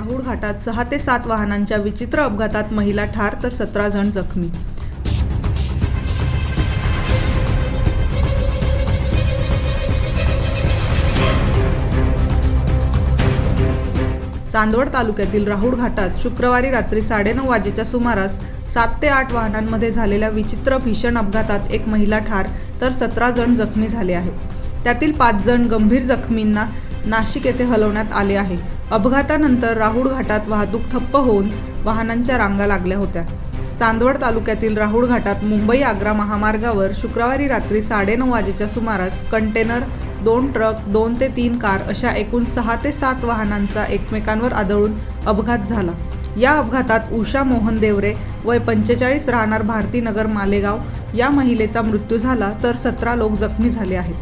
घाटात सहा ते सात वाहनांच्या विचित्र अपघातात महिला ठार तर सतरा जण जखमी. चांदवड तालुक्यातील राहुळ घाटात शुक्रवारी रात्री साडेनऊ वाजेच्या सुमारास सात ते आठ वाहनांमध्ये झालेल्या विचित्र भीषण अपघातात एक महिला ठार तर सतरा जण जखमी झाले आहेत. त्यातील पाच जण गंभीर जखमींना नाशिक येथे हलवण्यात आले आहे. अपघातानंतर राहुळ घाटात वाहतूक ठप्प होऊन वाहनांच्या रांगा लागल्या होत्या. चांदवड तालुक्यातील राहुळ घाटात मुंबई आग्रा महामार्गावर शुक्रवारी रात्री साडेनऊ वाजेच्या सुमारास कंटेनर दोन ट्रक दोन ते तीन कार अशा एकूण सहा ते सात वाहनांचा एकमेकांवर आदळून अपघात झाला. या अपघातात उषा मोहन देवरे वय पंचेचाळीस राहणार भारतीनगर मालेगाव या महिलेचा मृत्यू झाला तर सतरा लोक जखमी झाले आहेत.